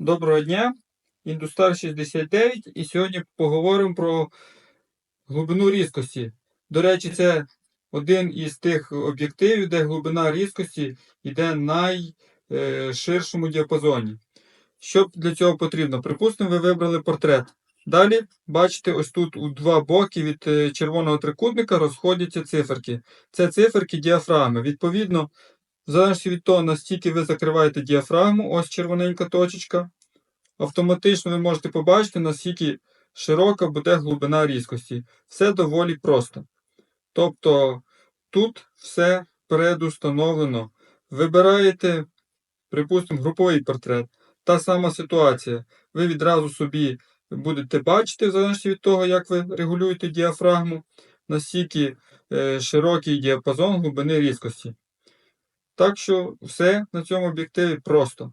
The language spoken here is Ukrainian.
Доброго дня, Індустар 69, і сьогодні поговоримо про глибину різкості. До речі, це один із тих об'єктивів, де глибина різкості йде в найширшому діапазоні. Що для цього потрібно? Припустимо, ви вибрали портрет. Далі, бачите, ось тут у два боки від е, червоного трикутника розходяться циферки. Це циферки діафрагми. Відповідно, в залежності від того, наскільки ви закриваєте діафрагму, ось червоненька точечка, автоматично ви можете побачити, наскільки широка буде глибина різкості. Все доволі просто. Тобто тут все предустановлено. Вибираєте, припустимо, груповий портрет. Та сама ситуація. Ви відразу собі будете бачити, в залежності від того, як ви регулюєте діафрагму, наскільки е, широкий діапазон глибини різкості. Так що все на цьому об'єктиві просто.